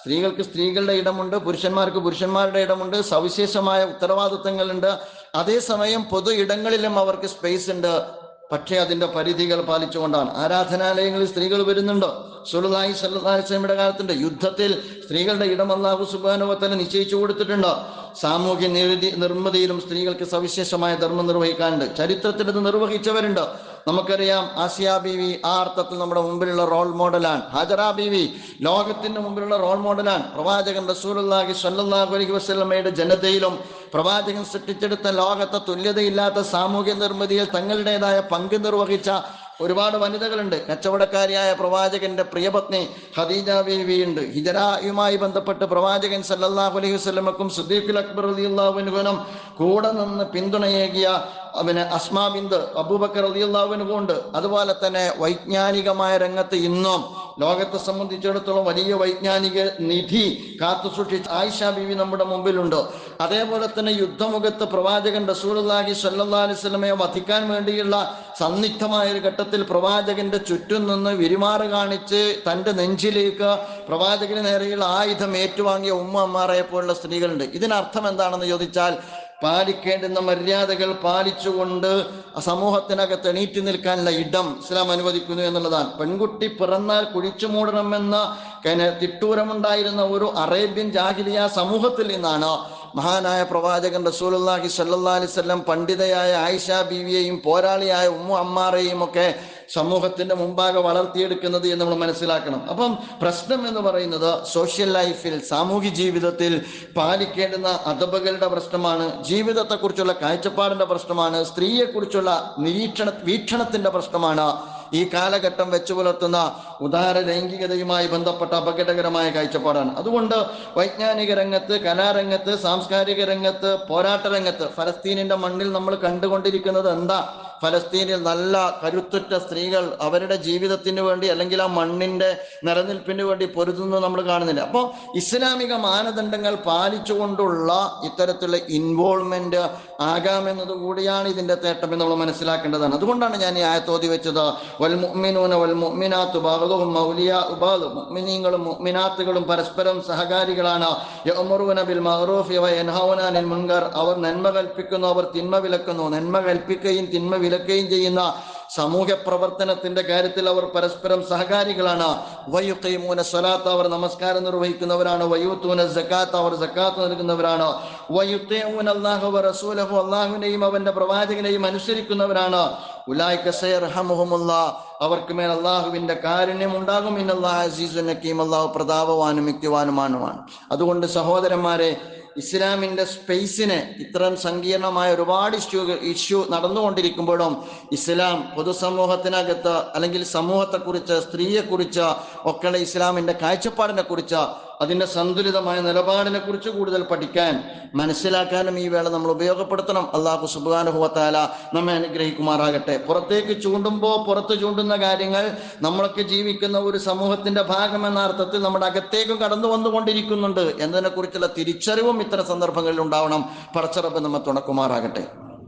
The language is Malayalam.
സ്ത്രീകൾക്ക് സ്ത്രീകളുടെ ഇടമുണ്ട് പുരുഷന്മാർക്ക് പുരുഷന്മാരുടെ ഇടമുണ്ട് സവിശേഷമായ ഉത്തരവാദിത്തങ്ങളുണ്ട്. അതേസമയം പൊതു ഇടങ്ങളിലും അവർക്ക് സ്പേസ് ഉണ്ട്. പക്ഷേ അതിന്റെ പരിധികൾ പാലിച്ചുകൊണ്ടാണ്. ആരാധനാലയങ്ങളിൽ സ്ത്രീകൾ വരുന്നുണ്ടോ. സുലതായി സല്ലാസ്ലമിയുടെ കാലത്തുണ്ട്. യുദ്ധത്തിൽ സ്ത്രീകളുടെ ഇടം അള്ളാഹു സുബാനുവത്തല നിശ്ചയിച്ചു കൊടുത്തിട്ടുണ്ട്. സാമൂഹ്യ നിരതി നിർമ്മിതിയിലും സ്ത്രീകൾക്ക് സവിശേഷമായ ധർമ്മം നിർവഹിക്കാനുണ്ട്. ചരിത്രത്തിൽ ഇത് നിർവഹിച്ചവരുണ്ട്. നമുക്കറിയാം ആസിയ ബീവി ആ അർത്ഥത്തിൽ നമ്മുടെ മുമ്പിലുള്ള റോൾ മോഡലാണ്. ഹാജറ ബീവി ലോകത്തിന്റെ മുമ്പിലുള്ള റോൾ മോഡലാണ്. പ്രവാചകൻ റസൂലുള്ളാഹി സ്വല്ലല്ലാഹു അലൈഹി വസല്ലമയുടെ ജനതയിലും പ്രവാചകൻ സൃഷ്ടിച്ചെടുത്ത ലോകത്തെ തുല്യതയില്ലാത്ത സാമൂഹ്യ നിർമ്മിതിയിൽ തങ്ങളുടേതായ പങ്ക് നിർവഹിച്ച ഒരുപാട് വനിതകളുണ്ട്. കച്ചവടക്കാരിയായ പ്രവാചകന്റെ പ്രിയപത്നി ഹദീജ ബീവി ഉണ്ട് ഹിജറയുമായി ബന്ധപ്പെട്ട് പ്രവാചകൻ സല്ലല്ലാഹു അലൈഹി വസ്ലമക്കും സുദ്ദീഖുൽ അക്ബർ റളിയല്ലാഹുവിനും കൂടെ നിന്ന് പിന്തുണയേകിയ അവന് അസ്മാ അബൂബക്കർ റളിയല്ലാഹുവിനും ഉണ്ട്. അതുപോലെ തന്നെ വൈജ്ഞാനികമായ രംഗത്ത് ഇന്നും ലോകത്തെ സംബന്ധിച്ചിടത്തോളം വലിയ വൈജ്ഞാനിക നിധി കാത്തു സൂക്ഷിച്ച ആയിഷ ബിവി നമ്മുടെ മുമ്പിലുണ്ട്. അതേപോലെ തന്നെ യുദ്ധമുഖത്ത് പ്രവാചകൻ റസൂലുള്ളാഹി സ്വല്ലല്ലാഹു അലൈഹി വസല്ലമയെ വധിക്കാൻ വേണ്ടിയുള്ള സന്നിഗ്ധമായ ഒരു ഘട്ടത്തിൽ പ്രവാചകന്റെ ചുറ്റും നിന്ന് വിരിമാറ് കാണിച്ച് തന്റെ നെഞ്ചിലേക്ക് പ്രവാചകന് നേരെയുള്ള ആയുധം ഏറ്റുവാങ്ങിയ ഉമ്മ അമ്മാറയെ പോലുള്ള സ്ത്രീകളുണ്ട്. ഇതിനർത്ഥം എന്താണെന്ന് ചോദിച്ചാൽ പാലിക്കേണ്ടുന്ന മര്യാദകൾ പാലിച്ചുകൊണ്ട് സമൂഹത്തിനകത്ത് എണീറ്റ് നിൽക്കാനുള്ള ഇടം ഇസ്ലാം അനുവദിക്കുന്നു എന്നുള്ളതാണ്. പെൺകുട്ടി പിറന്നാൽ കുഴിച്ചു മൂടണമെന്ന തിട്ടൂരമുണ്ടായിരുന്ന ഒരു അറേബ്യൻ ജാഹിലിയ സമൂഹത്തിൽ നിന്നാണ് മഹാനായ പ്രവാചകൻ റസൂലുള്ളാഹി സ്വല്ലല്ലാഹി അലൈഹി വസല്ലം പണ്ഡിതയായ ആയിഷ ബീവിയെയും പോരാളിയായ ഉമ്മു അമ്മാറേയും ഒക്കെ സമൂഹത്തിന്റെ മുമ്പാകെ വളർത്തിയെടുക്കുന്നത് എന്ന് നമ്മൾ മനസ്സിലാക്കണം. അപ്പം പ്രശ്നം എന്ന് പറയുന്നത് സോഷ്യൽ ലൈഫിൽ സാമൂഹ്യ ജീവിതത്തിൽ പാലിക്കേണ്ടുന്ന അധപകളുടെ പ്രശ്നമാണ് ജീവിതത്തെക്കുറിച്ചുള്ള കാഴ്ചപ്പാടിന്റെ പ്രശ്നമാണ് സ്ത്രീയെക്കുറിച്ചുള്ള നിരീക്ഷണ വീക്ഷണത്തിന്റെ പ്രശ്നമാണ്. ഈ കാലഘട്ടം വെച്ചു പുലർത്തുന്ന ഉദാര ലൈംഗികതയുമായി ബന്ധപ്പെട്ട അപകടകരമായ കാഴ്ചപ്പാടാണ്. അതുകൊണ്ട് വൈജ്ഞാനിക രംഗത്ത് കലാരംഗത്ത് സാംസ്കാരിക രംഗത്ത് പോരാട്ട രംഗത്ത് ഫലസ്തീനിന്റെ മണ്ണിൽ നമ്മൾ കണ്ടുകൊണ്ടിരിക്കുന്നത് എന്താ? ഫലസ്തീനിൽ നല്ല കരുത്തുറ്റ സ്ത്രീകൾ അവരുടെ ജീവിതത്തിന് വേണ്ടി അല്ലെങ്കിൽ ആ മണ്ണിന്റെ നിലനിൽപ്പിന് വേണ്ടി പൊരുതുന്നത് നമ്മൾ കാണുന്നില്ല. അപ്പോൾ ഇസ്ലാമിക മാനദണ്ഡങ്ങൾ പാലിച്ചുകൊണ്ടുള്ള ഇത്തരത്തിലുള്ള ഇൻവോൾവ്മെന്റ് ആകാമെന്നത് കൂടിയാണ് ഇതിന്റെ തേട്ടം എന്ന് നമ്മൾ മനസ്സിലാക്കേണ്ടതാണ്. അതുകൊണ്ടാണ് ഞാൻ ഈ ആയത്തോതി വെച്ചത് വൽ മുഅ്മിനൂന വൽ മുഅ്മിനാത്തു ബഅദുഹും മൗലിയാഉ ബഅദ് മുഅ്മിനീങ്ങളും മുഅ്മിനാത്തുകളും പരസ്പരം സഹകാരികളാണ്. ബിൽ അനിൽ അവർ നന്മ കൽപ്പിക്കുന്നു അവർ തിന്മ വിലക്കുന്നു. നന്മ കൽപ്പിക്കുകയും തിന്മ വിലക്കുകയും ചെയ്യുന്ന സമൂഹ പ്രവർത്തനത്തിന്റെ കാര്യത്തിൽ അവർ പരസ്പരം സഹകാരികളാണ്. വയുക്കൈമൂന സ്വലാത്ത് അവർ നമസ്കാരം നിർവഹിക്കുന്നവരാണ്. വയൂത്തൂന സക്കാത്ത് അവർ സക്കാത്ത് നൽകുന്നവരാണ്. വയുത്തേമൂൻ അള്ളാഹു റസൂലഹു അള്ളാഹുവിനെയും അവന്റെ പ്രവാചകനെയും അനുസരിക്കുന്നവരാണ്. അവർക്ക് മേൽ അള്ളാഹുവിന്റെ കാരുണ്യം ഉണ്ടാകും. അള്ളാഹു പ്രതാപവാനും മിക്കുവാനുമാണ് അതുകൊണ്ട് സഹോദരന്മാരെ ഇസ്ലാമിന്റെ സ്പേസിന് ഇത്തരം സങ്കീർണമായ ഒരുപാട് ഇഷ്യൂ ഇഷ്യൂ നടന്നുകൊണ്ടിരിക്കുമ്പോഴും ഇസ്ലാം പൊതുസമൂഹത്തിനകത്ത് അല്ലെങ്കിൽ സമൂഹത്തെക്കുറിച്ച് സ്ത്രീയെക്കുറിച്ച് ഒക്കെയുള്ള ഇസ്ലാമിന്റെ കാഴ്ചപ്പാടിനെ കുറിച്ച് അതിന്റെ സന്തുലിതമായ നിലപാടിനെ കുറിച്ച് കൂടുതൽ പഠിക്കാൻ മനസ്സിലാക്കാനും ഈ വേള നമ്മൾ ഉപയോഗപ്പെടുത്തണം. അള്ളാഹു സുബാനുഭവത്താല നമ്മെ അനുഗ്രഹിക്കുമാറാകട്ടെ. പുറത്തേക്ക് ചൂണ്ടുമ്പോൾ പുറത്ത് ചൂണ്ടുന്ന കാര്യങ്ങൾ നമ്മളൊക്കെ ജീവിക്കുന്ന ഒരു സമൂഹത്തിന്റെ ഭാഗം എന്ന അർത്ഥത്തിൽ നമ്മുടെ അകത്തേക്കും കടന്നു വന്നുകൊണ്ടിരിക്കുന്നുണ്ട്. എന്നതിനെ കുറിച്ചുള്ള തിരിച്ചറിവും ഇത്തരം സന്ദർഭങ്ങളിൽ ഉണ്ടാവണം. പടച്ചറപ്പ് നമ്മെ തുണക്കുമാറാകട്ടെ.